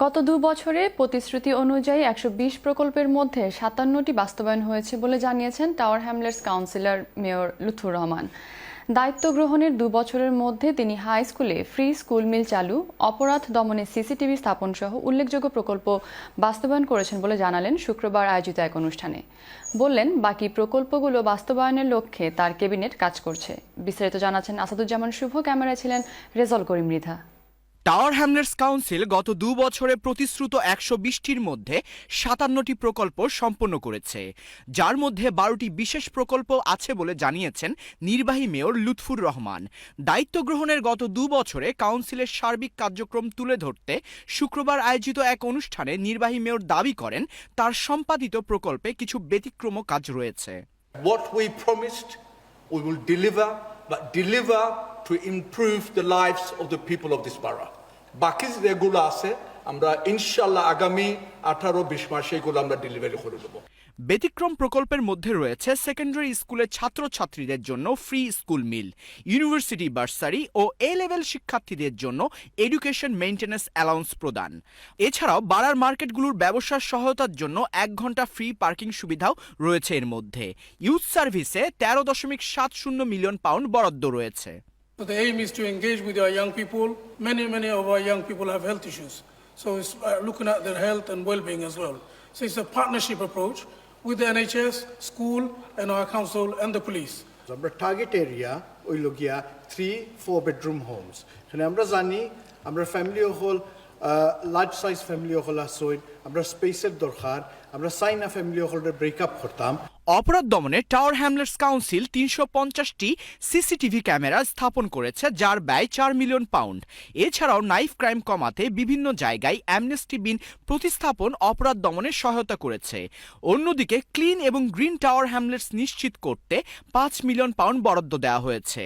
গত দু বছরে প্রতিশ্রুতি অনুযায়ী একশো বিশ প্রকল্পের মধ্যে সাতান্নটি বাস্তবায়ন হয়েছে বলে জানিয়েছেন Tower Hamlets councillor mayor Lutfur Rahman. দায়িত্ব গ্রহণের দু বছরের মধ্যে তিনি হাই স্কুলে ফ্রি স্কুল মিল চালু, অপরাধ দমনে সিসিটিভি স্থাপন সহ উল্লেখযোগ্য প্রকল্প বাস্তবায়ন করেছেন বলে জানালেন শুক্রবার আয়োজিত এক অনুষ্ঠানে। বললেন, বাকি প্রকল্পগুলো বাস্তবায়নের লক্ষ্যে তার ক্যাবিনেট কাজ করছে। বিস্তারিত জানাচ্ছেন আসাদুজ্জামান শুভ, ক্যামেরায় ছিলেন Rezal Karim Mridha Tower Hamlets council গত দু বছরে প্রতিশ্রুত একশো বিশটির মধ্যে সাতান্নটি প্রকল্প সম্পন্ন করেছে যার মধ্যে বারোটি বিশেষ প্রকল্প আছে বলে জানিয়েছেন নির্বাহী মেয়র লুৎফুর রহমান দায়িত্ব গ্রহণের গত দু বছরে কাউন্সিলের সার্বিক কার্যক্রম তুলে ধরতে শুক্রবার আয়োজিত এক অনুষ্ঠানে নির্বাহী মেয়র দাবি করেন তার সম্পাদিত প্রকল্পে কিছু ব্যতিক্রম কাজ রয়েছে we will deliver, but deliver to improve the lives of the people of this borough. বাকি যেগুলো আছে, আমরা ইনশাল্লাহ আগামী আঠারো, বিশ মাসে এগুলো আমরা ডেলিভারি করে দেবো। ব্যতিক্রম প্রকল্পের মধ্যে রয়েছে সেকেন্ডারি স্কুলের ছাত্রছাত্রীদের জন্য free school meal university bursary O A level শিক্ষার্থীদের জন্য এডুকেশন মেইনটেন্যান্স অ্যালাউন্স প্রদান। এছাড়াও বাড়ার মার্কেটগুলোর ব্যবসার সহায়তার জন্য এক ঘণ্টা ফ্রি পার্কিং সুবিধাও রয়েছে এর মধ্যে। ইউথ সার্ভিসে তেরো দশমিক সাত শূন্য মিলিয়ন পাউন্ড বরাদ্দ রয়েছে। So the aim is to engage with our young people. Many, many of our young people have health issues. So it's uh, looking at their health and well-being as well. So it's a partnership approach with the NHS, school, and our council and the police. আমরা target area ওইল গিয়া three four bedroom homes এখানে আমরা জানি আমরা family হল large size family হল আসইন আমরা স্পেসের দরকার আমরা সাইনা ফ্যামিলি হলের ব্রেকআপ করতাম অপরাধ দমনে টাওয়ার হ্যামলেটস কাউন্সিল তিনশো পঞ্চাশটি সিসিটিভি ক্যামেরা স্থাপন করেছে, যার ব্যয় চার মিলিয়ন পাউন্ড। এছাড়াও নাইফ ক্রাইম কমাতে বিভিন্ন জায়গায় অ্যামনেস্টি বিন প্রতিস্থাপন অপরাধ দমনে সহায়তা করেছে। অন্যদিকে ক্লিন এবং গ্রিন টাওয়ার হ্যামলেটস নিশ্চিত করতে পাঁচ মিলিয়ন পাউন্ড বরাদ্দ দেওয়া হয়েছে।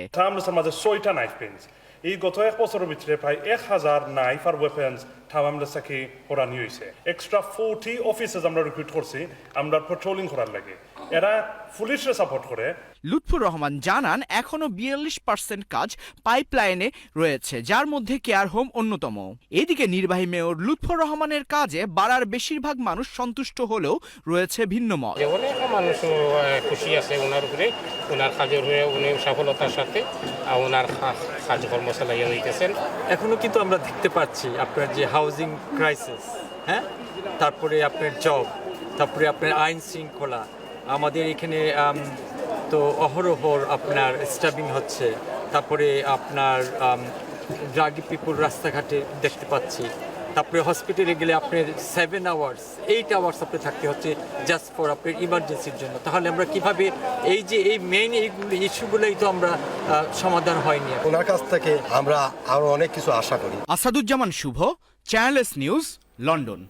এই গত এক বছরের ভিতরে প্রায় এক হাজার নাইফ আর ওয়েপেন্স টাওয়ামলা সাকি করানি হয়েছে এক্সট্রা ফোরটি অফিসেস আমরা রিক্রুট করছি আমরা পেট্রোলিং করার লাগে। এরা পুলিশে সাপোর্ট করে। লুৎফুর রহমান জানান এখনও বিয়াল্লিশ পার্সেন্ট কাজ পাইপলাইনে রয়েছে যার মধ্যে কেয়ার হোম অন্যতম। এদিকে নির্বাহী মেয়র লুৎফুর রহমানের কাজে বাড়ার বেশিরভাগ মানুষ সন্তুষ্ট হলেও রয়েছে ভিন্ন মত। মানুষ খুশি আছে ওনার উপরে। ওনার কাজের হয়ে উনি সফলতার সাথে ওনার কাজকর্ম চালাইয়া দিতেছেন এখনও কিন্তু আমরা দেখতে পাচ্ছি আপনার যে হাউজিং ক্রাইসিস হ্যাঁ? তারপরে আপনার জব তারপরে আপনার আইন শৃঙ্খলা, আমাদের এখানে তো অহরহর আপনার স্টাবিং হচ্ছে, তারপরে আপনার ড্রাগি পিপুল রাস্তাঘাটে দেখতে পাচ্ছি। তারপরে হসপিটালে গেলে আপনার সেভেন আওয়ার্স এইট আওয়ার্স আপনি থাকতে হচ্ছে জাস্ট ফর আপনার ইমার্জেন্সির জন্য। তাহলে আমরা কীভাবে এই যে এই মেইন এইগুলো ইস্যুগুলোই তো আমরা সমাধান হয়নি ওনার কাছ থেকে আমরা আরও অনেক কিছু আশা করি। Asaduzzaman Shuvo channel S news London